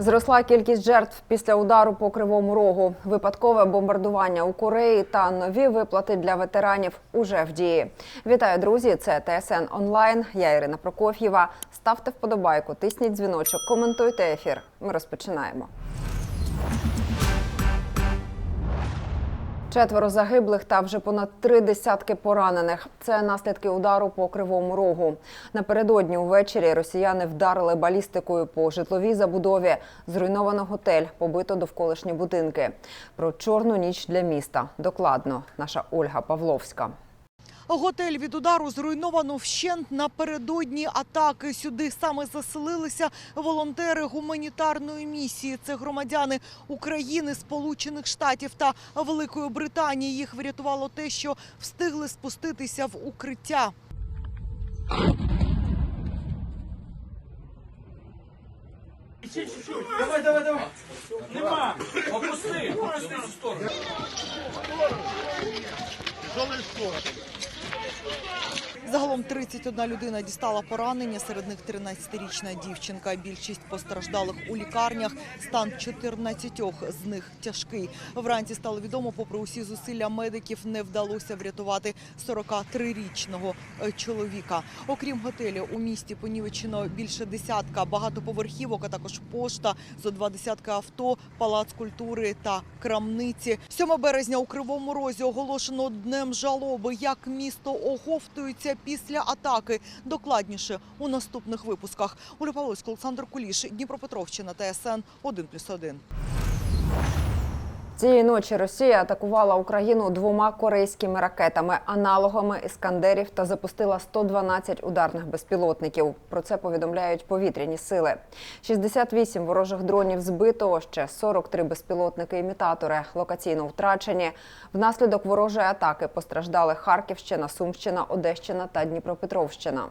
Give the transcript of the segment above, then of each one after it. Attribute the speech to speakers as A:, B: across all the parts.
A: Зросла кількість жертв після удару по кривому рогу, випадкове бомбардування у Кореї та нові виплати для ветеранів уже в дії. Вітаю, друзі! Це ТСН онлайн. Я Ірина Прокоф'єва. Ставте вподобайку, тисніть дзвіночок, коментуйте ефір. Ми розпочинаємо. Четверо загиблих та вже понад три десятки поранених. Це наслідки удару по кривому рогу. Напередодні увечері росіяни вдарили балістикою по житловій забудові. Зруйновано готель, побито довколишні будинки. Про чорну ніч для міста. Докладно наша Ольга Павловська.
B: Готель від удару зруйновано вщент напередодні атаки. Сюди саме заселилися волонтери гуманітарної місії. Це громадяни України, Сполучених Штатів та Великої Британії. Їх врятувало те, що встигли спуститися в укриття.
C: Давай, давай, давай. Нема. Опусти. Опусти цю сторону.
B: Загалом 31 людина дістала поранення, серед них 13-річна дівчинка. Більшість постраждалих у лікарнях, стан 14 з них тяжкий. Вранці стало відомо, попри усі зусилля медиків, не вдалося врятувати 43-річного е, чоловіка. Окрім готелю, у місті понівечено більше десятка багатоповерхівок, а також пошта, зо два десятка авто, палац культури та крамниці. 7 березня у Кривому Розі оголошено днем жалоби. Як місто оговтується після атаки. Докладніше у наступних випусках. Оля Павловська, Олександр Куліш, Дніпропетровщина, ТСН 1+,1.
A: Цієї ночі Росія атакувала Україну двома корейськими ракетами, аналогами іскандерів та запустила 112 ударних безпілотників. Про це повідомляють повітряні сили. 68 ворожих дронів збито, ще 43 безпілотники-імітатори локаційно втрачені. Внаслідок ворожої атаки постраждали Харківщина, Сумщина, Одещина та Дніпропетровщина.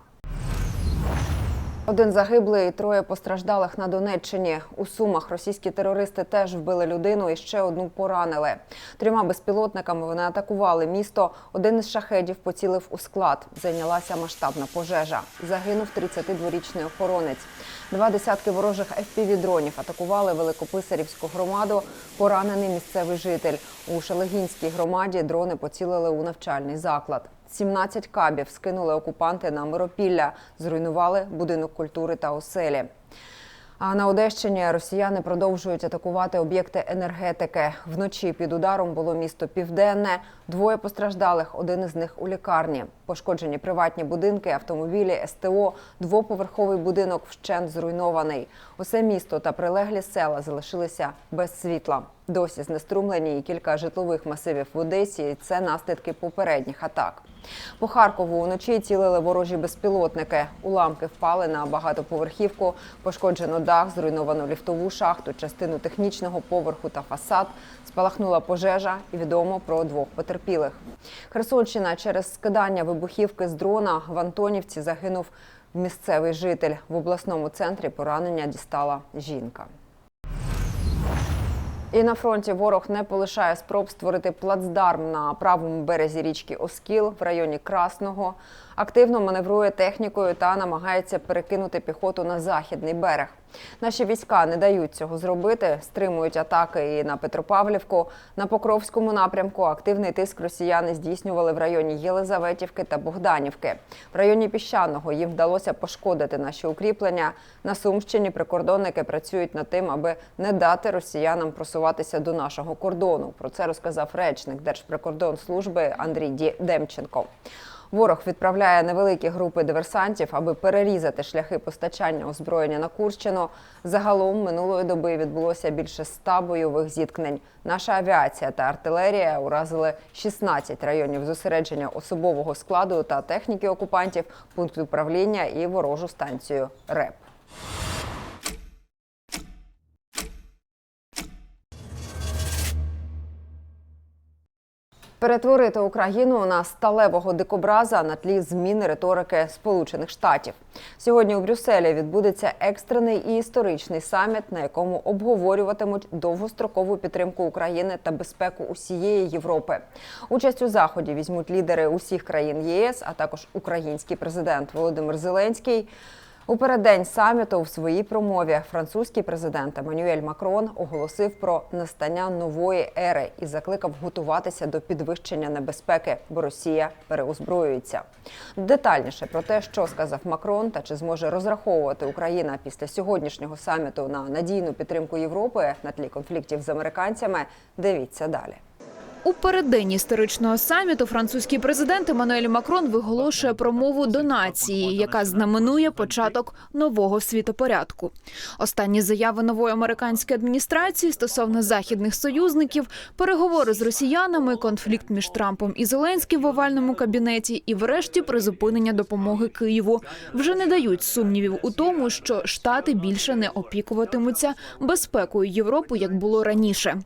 A: Один загиблий, і троє постраждалих на Донеччині. У Сумах російські терористи теж вбили людину і ще одну поранили. Трьома безпілотниками вони атакували місто. Один із шахедів поцілив у склад. Зайнялася масштабна пожежа. Загинув 32-річний охоронець. Два десятки ворожих FPV-дронів атакували Великописарівську громаду. Поранений місцевий житель. У Шелегінській громаді дрони поцілили у навчальний заклад. 17 кабів скинули окупанти на Миропілля, зруйнували будинок культури та оселі. А на Одещині росіяни продовжують атакувати об'єкти енергетики. Вночі під ударом було місто Південне. Двоє постраждалих, один із них у лікарні. Пошкоджені приватні будинки, автомобілі, СТО, двоповерховий будинок вщент зруйнований. Усе місто та прилеглі села залишилися без світла. Досі знеструмлені і кілька житлових масивів в Одесі. Це наслідки попередніх атак. По Харкову вночі цілили ворожі безпілотники. Уламки впали на багатоповерхівку. Пошкоджено дах, зруйновано ліфтову шахту, частину технічного поверху та фасад. Спалахнула пожежа і відомо про двох потерпілих. Херсонщина через скидання вибухівки з дрона в Антонівці загинув місцевий житель. В обласному центрі поранення дістала жінка. І на фронті ворог не полишає спроб створити плацдарм на правому березі річки Оскіл в районі Красного. Активно маневрує технікою та намагається перекинути піхоту на західний берег. Наші війська не дають цього зробити, стримують атаки і на Петропавлівку. На Покровському напрямку активний тиск росіяни здійснювали в районі Єлизаветівки та Богданівки. В районі Піщаного їм вдалося пошкодити наші укріплення. На Сумщині прикордонники працюють над тим, аби не дати росіянам просуватися до нашого кордону. Про це розказав речник Держприкордонслужби Андрій Демченко. Ворог відправляє невеликі групи диверсантів, аби перерізати шляхи постачання озброєння на Курщину. Загалом минулої доби відбулося більше ста бойових зіткнень. Наша авіація та артилерія уразили 16 районів зосередження особового складу та техніки окупантів, пункт управління і ворожу станцію РЕП. Перетворити Україну на сталевого дикобраза на тлі зміни риторики Сполучених Штатів. Сьогодні у Брюсселі відбудеться екстрений і історичний саміт, на якому обговорюватимуть довгострокову підтримку України та безпеку усієї Європи. Участь у заході візьмуть лідери усіх країн ЄС, а також український президент Володимир Зеленський. У переддень саміту в своїй промові французький президент Еммануель Макрон оголосив про настання нової ери і закликав готуватися до підвищення небезпеки, бо Росія переозброюється. Детальніше про те, що сказав Макрон, та чи зможе розраховувати Україна після сьогоднішнього саміту на надійну підтримку Європи на тлі конфліктів з американцями. Дивіться далі.
D: У переддень історичного саміту французький президент Еммануель Макрон виголошує промову до нації, яка знаменує початок нового світопорядку. Останні заяви нової американської адміністрації стосовно західних союзників, переговори з росіянами, конфлікт між Трампом і Зеленським в овальному кабінеті, і, врешті, призупинення допомоги Києву вже не дають сумнівів у тому, що штати більше не опікуватимуться безпекою Європи, як було раніше.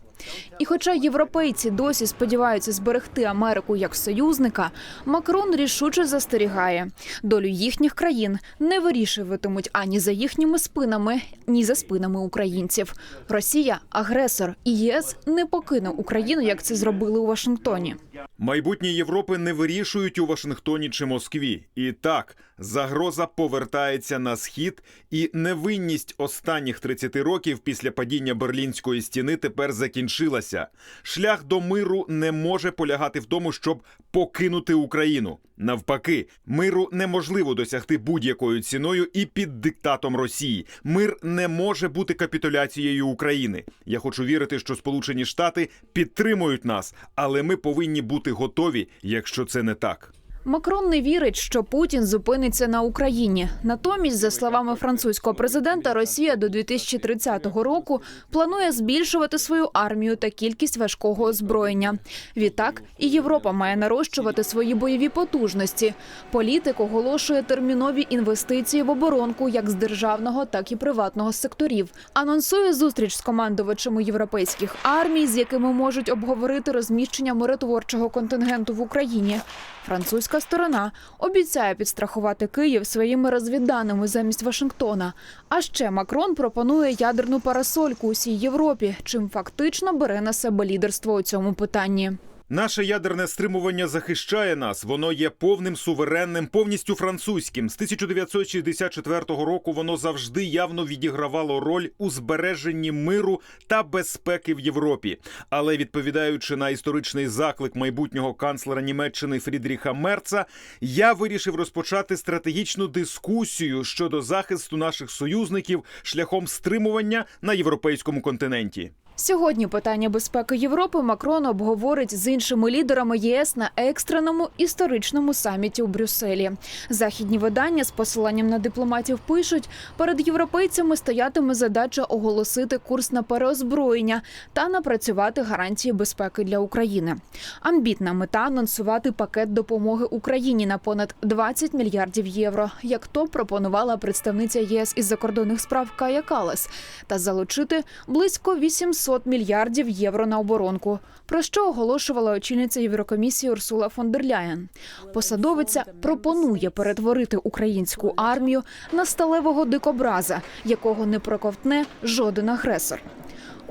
D: І хоча європейці досі сподіваються зберегти Америку як союзника, Макрон рішуче застерігає, долю їхніх країн не вирішуватимуть ані за їхніми спинами, ні за спинами українців. Росія агресор, і ЄС не покине Україну, як це зробили у Вашингтоні.
E: Майбутнє Європи не вирішують у Вашингтоні чи Москві. І так, загроза повертається на схід, і невинність останніх 30 років після падіння Берлінської стіни тепер закінчилася. Шлях до миру не може полягати в тому, щоб покинути Україну. Навпаки, миру неможливо досягти будь-якою ціною і під диктатом Росії. Мир не може бути капітуляцією України. Я хочу вірити, що Сполучені Штати підтримують нас, але ми повинні бути готові, якщо це не так.
D: Макрон не вірить, що Путін зупиниться на Україні. Натомість, за словами французького президента, Росія до 2030 року планує збільшувати свою армію та кількість важкого озброєння. Відтак і Європа має нарощувати свої бойові потужності. Політик оголошує термінові інвестиції в оборонку як з державного, так і приватного секторів. Анонсує зустріч з командувачами європейських армій, з якими можуть обговорити розміщення миротворчого контингенту в Україні. Французька сторона обіцяє підстрахувати Київ своїми розвідданими замість Вашингтона. А ще Макрон пропонує ядерну парасольку усій Європі, чим фактично бере на себе лідерство у цьому питанні.
E: Наше ядерне стримування захищає нас. Воно є повним суверенним, повністю французьким. З 1964 року воно завжди явно відігравало роль у збереженні миру та безпеки в Європі. Але відповідаючи на історичний заклик майбутнього канцлера Німеччини Фрідріха Мерца, я вирішив розпочати стратегічну дискусію щодо захисту наших союзників шляхом стримування на європейському континенті.
D: Сьогодні питання безпеки Європи Макрон обговорить з іншими лідерами ЄС на екстреному історичному саміті у Брюсселі. Західні видання з посиланням на дипломатів пишуть, перед європейцями стоятиме задача оголосити курс на переозброєння та напрацювати гарантії безпеки для України. Амбітна мета анонсувати пакет допомоги Україні на понад 20 мільярдів євро, як то пропонувала представниця ЄС із закордонних справ Кая Калас, та залучити близько 800 мільярдів євро на оборонку. Про що оголошувала очільниця Єврокомісії Урсула фон дер Ляєн. Посадовиця пропонує перетворити українську армію на сталевого дикобраза, якого не проковтне жоден агресор.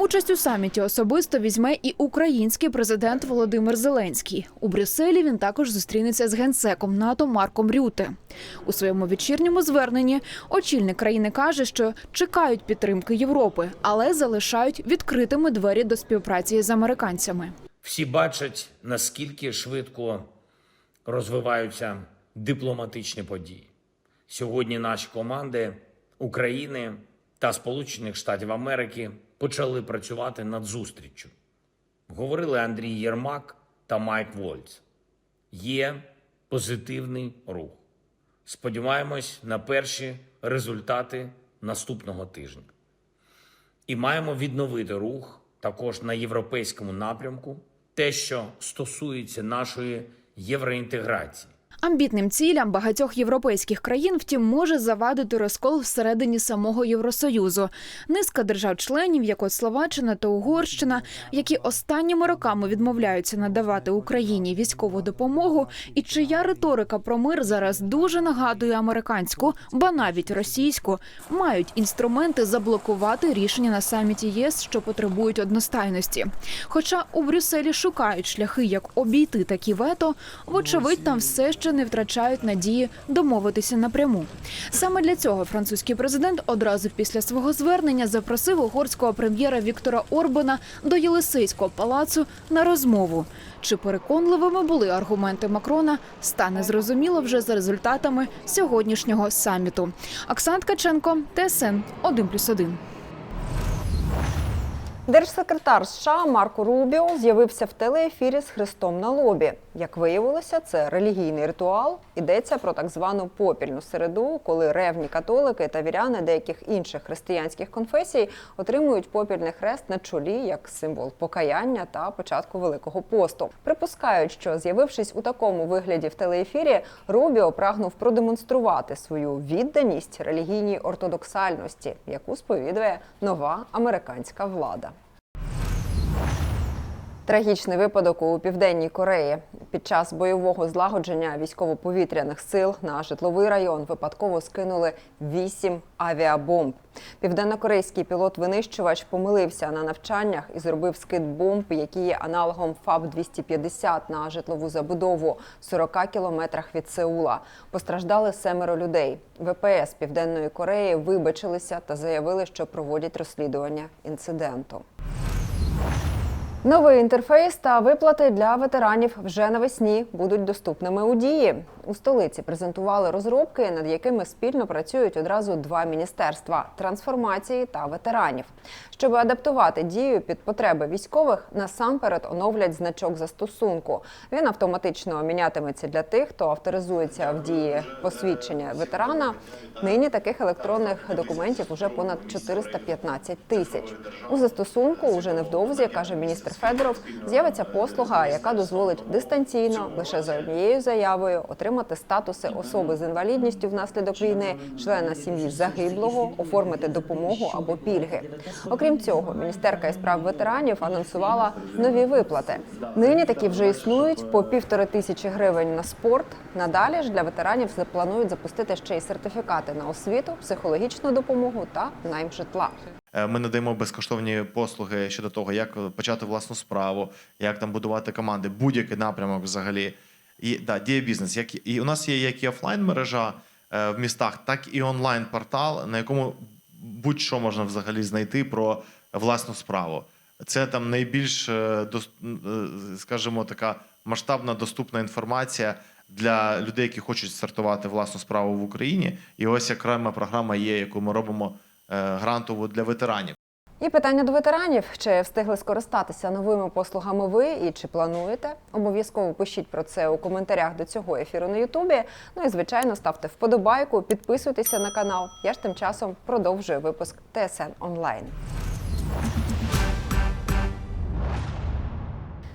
D: Участь у саміті особисто візьме і український президент Володимир Зеленський. У Брюсселі він також зустрінеться з генсеком НАТО Марком Рюте. У своєму вечірньому зверненні очільник країни каже, що чекають підтримки Європи, але залишають відкритими двері до співпраці з американцями.
C: Всі бачать, наскільки швидко розвиваються дипломатичні події. Сьогодні наші команди України та Сполучених Штатів Америки почали працювати над зустріччю. Говорили Андрій Єрмак та Майк Вольц. Є позитивний рух. Сподіваємось на перші результати наступного тижня. І маємо відновити рух також на європейському напрямку, те, що стосується нашої євроінтеграції.
D: Амбітним цілям багатьох європейських країн, втім, може завадити розкол всередині самого Євросоюзу. Низка держав-членів, як от Словаччина та Угорщина, які останніми роками відмовляються надавати Україні військову допомогу, і чия риторика про мир зараз дуже нагадує американську, ба навіть російську, мають інструменти заблокувати рішення на саміті ЄС, що потребують одностайності. Хоча у Брюсселі шукають шляхи, як обійти такі вето, вочевидь, там все ще вже не втрачають надії домовитися напряму. Саме для цього французький президент одразу після свого звернення запросив угорського прем'єра Віктора Орбана до Єлисейського палацу на розмову. Чи переконливими були аргументи Макрона, стане зрозуміло вже за результатами сьогоднішнього саміту. Оксана Ткаченко, ТСН 1+,1.
A: Держсекретар США Марко Рубіо з'явився в телеефірі з хрестом на лобі. Як виявилося, це релігійний ритуал. Йдеться про так звану попільну середу, коли ревні католики та віряни деяких інших християнських конфесій отримують попільний хрест на чолі як символ покаяння та початку Великого посту. Припускають, що з'явившись у такому вигляді в телеефірі, Рубіо прагнув продемонструвати свою відданість релігійній ортодоксальності, яку сповідує нова американська влада. Трагічний випадок у південній Кореї під час бойового злагодження військово-повітряних сил на житловий район випадково скинули вісім авіабомб. Південнокорейський пілот-винищувач помилився на навчаннях і зробив скид бомб, які є аналогом ФАБ-250 на житлову забудову в 40 кілометрах від Сеула. Постраждали семеро людей. ВПС Південної Кореї вибачилися та заявили, що проводять розслідування інциденту. Новий інтерфейс та виплати для ветеранів вже навесні будуть доступними у дії. У столиці презентували розробки, над якими спільно працюють одразу два міністерства трансформації та ветеранів. Щоб адаптувати дію під потреби військових, насамперед оновлять значок застосунку. Він автоматично мінятиметься для тих, хто авторизується в дії посвідчення ветерана. Нині таких електронних документів уже понад 415 тисяч. У застосунку уже невдовзі, каже міністр Федоров, з'явиться послуга, яка дозволить дистанційно лише за однією заявою отримати статуси особи з інвалідністю внаслідок війни, члена сім'ї загиблого, оформити допомогу або пільги. Окрім цього, міністерка із прав ветеранів анонсувала нові виплати. Нині такі вже існують по півтори тисячі гривень на спорт. Надалі ж для ветеранів запланують запустити ще й сертифікати на освіту, психологічну допомогу та найм житла.
F: Е, Ми надаємо безкоштовні послуги щодо того, як почати власну справу, як там будувати команди, будь-який напрямок взагалі. І да, діє бізнес. Як і у нас є як і офлайн мережа е, в містах, так і онлайн портал, на якому будь-що можна взагалі знайти про власну справу. Це там найбільш, е, е, скажімо, така масштабна доступна інформація для людей, які хочуть стартувати власну справу в Україні. І ось окрема програма є, яку ми робимо грантову для ветеранів.
A: І питання до ветеранів: чи встигли скористатися новими послугами ви і чи плануєте? Обов'язково пишіть про це у коментарях до цього ефіру на Ютубі. Ну і звичайно, ставте вподобайку, підписуйтеся на канал. Я ж тим часом продовжую випуск ТСН онлайн.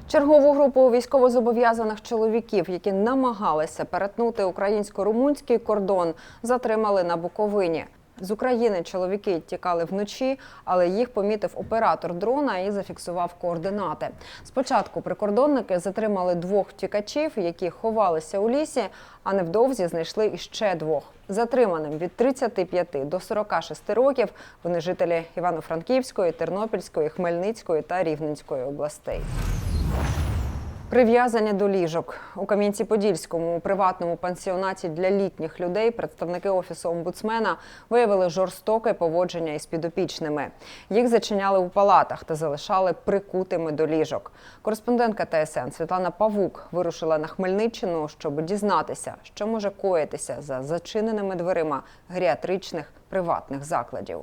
A: Чергову групу військовозобов'язаних чоловіків, які намагалися перетнути українсько-румунський кордон, затримали на Буковині. З України чоловіки тікали вночі, але їх помітив оператор дрона і зафіксував координати. Спочатку прикордонники затримали двох втікачів, які ховалися у лісі, а невдовзі знайшли іще двох. Затриманим від 35 до 46 років вони жителі Івано-Франківської, Тернопільської, Хмельницької та Рівненської областей. Прив'язання до ліжок у Кам'янці-Подільському у приватному пансіонаті для літніх людей представники офісу омбудсмена виявили жорстоке поводження із підопічними. Їх зачиняли у палатах та залишали прикутими до ліжок. Кореспондентка ТСН Світлана Павук вирушила на Хмельниччину, щоб дізнатися, що може коїтися за зачиненими дверима геріатричних приватних закладів.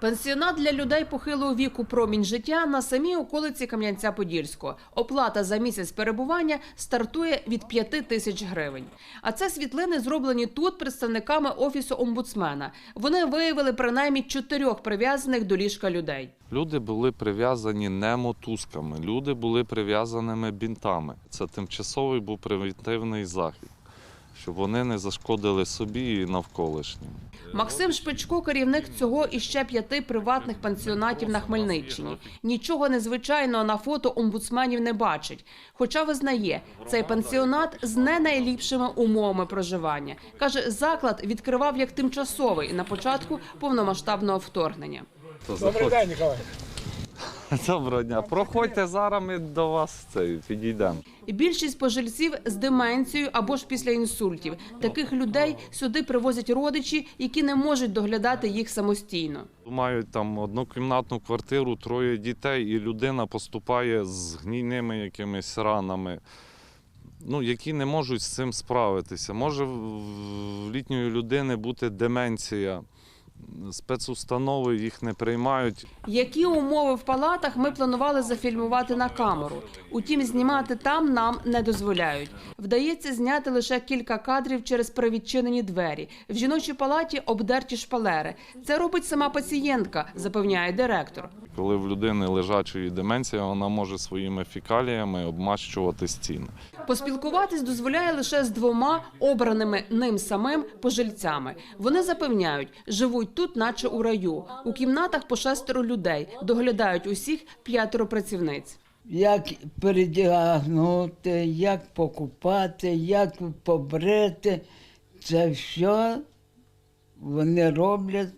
G: Пенсіонат для людей похилого віку промінь життя на самій околиці Кам'янця-Подільського. Оплата за місяць перебування стартує від 5 тисяч гривень. А це світлини зроблені тут представниками офісу омбудсмена. Вони виявили принаймні чотирьох прив'язаних до ліжка людей.
H: Люди були прив'язані не мотузками, люди були прив'язаними бінтами. Це тимчасовий був превентивний захід, щоб вони не зашкодили собі і навколишнім.
G: Максим Шпичко, керівник цього і ще п'яти приватних пансіонатів на Хмельниччині. Нічого незвичайного на фото омбудсменів не бачить. Хоча визнає, цей пансіонат з не найліпшими умовами проживання. Каже, заклад відкривав як тимчасовий на початку повномасштабного вторгнення.
H: Добрий день, Доброго дня. Проходьте зараз. Ми до вас це підійдемо.
G: Більшість пожильців з деменцією або ж після інсультів. Таких людей сюди привозять родичі, які не можуть доглядати їх самостійно.
H: Мають там однокімнатну квартиру, троє дітей, і людина поступає з гнійними якимись ранами, ну, які не можуть з цим справитися. Може в в літньої людини бути деменція. Спецустанови їх не приймають.
G: Які умови в палатах ми планували зафільмувати на камеру. Утім, знімати там нам не дозволяють. Вдається зняти лише кілька кадрів через привідчинені двері. В жіночій палаті обдерті шпалери. Це робить сама пацієнтка, запевняє директор.
H: Коли в людини лежачої деменція, вона може своїми фікаліями обмащувати стіни.
G: Поспілкуватись дозволяє лише з двома обраними ним самим пожильцями. Вони запевняють, живуть тут, наче у раю. У кімнатах по шестеро людей доглядають усіх п'ятеро працівниць.
I: як передягнути, як покупати, як побрити. Це все вони роблять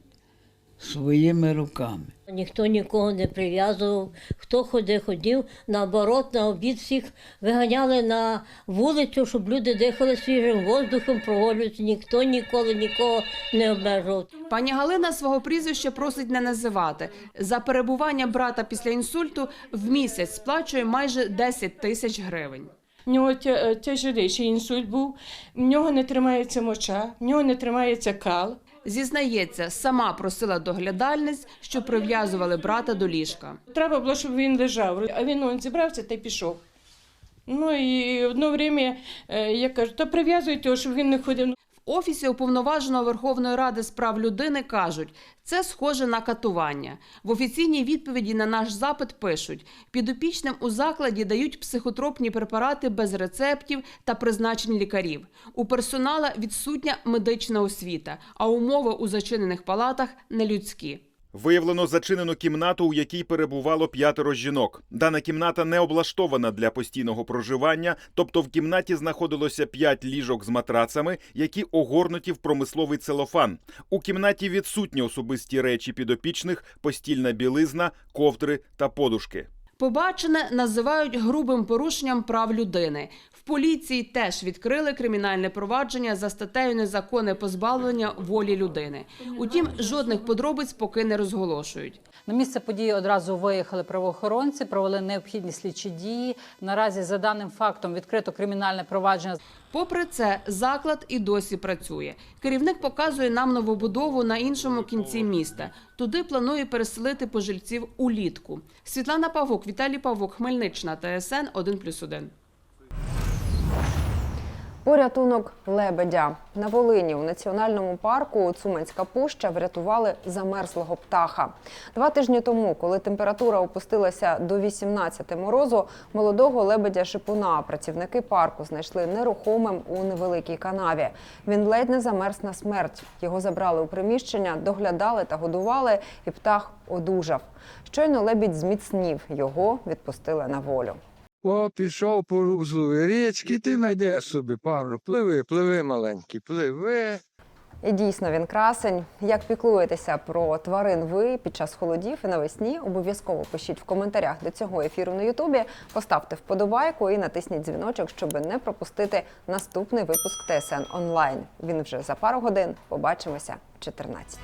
I: своїми руками.
J: Ніхто нікого не прив'язував. Хто ходив, ходив. Наоборот, на обід всіх виганяли на вулицю, щоб люди дихали свіжим воздухом, прогулювалися. Ніхто ніколи нікого не обмежував.
G: Пані Галина свого прізвища просить не називати. За перебування брата після інсульту в місяць сплачує майже 10 тисяч гривень.
K: В нього тя- тяжеліший інсульт був, в нього не тримається моча, в нього не тримається кал.
G: Зізнається, сама просила доглядальниць, що прив'язували брата до ліжка.
K: Треба було, щоб він лежав. А він он, зібрався та й пішов. Ну і одно время е, я кажу, то прив'язуйте щоб він не ходив.
G: Офісі уповноваженого Верховної Ради з прав людини кажуть, це схоже на катування. В офіційній відповіді на наш запит пишуть: підопічним у закладі дають психотропні препарати без рецептів та призначень лікарів. У персонала відсутня медична освіта, а умови у зачинених палатах нелюдські.
E: Виявлено зачинену кімнату, у якій перебувало п'ятеро жінок. Дана кімната не облаштована для постійного проживання, тобто в кімнаті знаходилося п'ять ліжок з матрацами, які огорнуті в промисловий целофан. У кімнаті відсутні особисті речі підопічних, постільна білизна, ковдри та подушки.
G: Побачене називають грубим порушенням прав людини. В поліції теж відкрили кримінальне провадження за статтею незаконне позбавлення волі людини. Утім, жодних подробиць поки не розголошують.
L: На місце події одразу виїхали правоохоронці, провели необхідні слідчі дії. Наразі за даним фактом відкрито кримінальне провадження.
G: Попри це, заклад і досі працює. Керівник показує нам новобудову на іншому кінці міста. Туди планує переселити пожильців улітку. Світлана Павук, Віталій Павук, Хмельниччина, ТСН 1+,1.
A: Порятунок лебедя на Волині у національному парку Цуманська пуща врятували замерзлого птаха. Два тижні тому, коли температура опустилася до 18 морозу, молодого лебедя шипуна працівники парку знайшли нерухомим у невеликій канаві. Він ледь не замерз на смерть. Його забрали у приміщення, доглядали та годували, і птах одужав. Щойно лебідь зміцнів. Його відпустили на волю.
I: О, пішов по рузлу річки, ти знайдеш собі пару. Пливи, пливи, маленький, пливи.
A: І дійсно він красень. Як піклуєтеся про тварин ви під час холодів і навесні? Обов'язково пишіть в коментарях до цього ефіру на Ютубі. Поставте вподобайку і натисніть дзвіночок, щоб не пропустити наступний випуск ТСН онлайн. Він вже за пару годин. Побачимося в 14.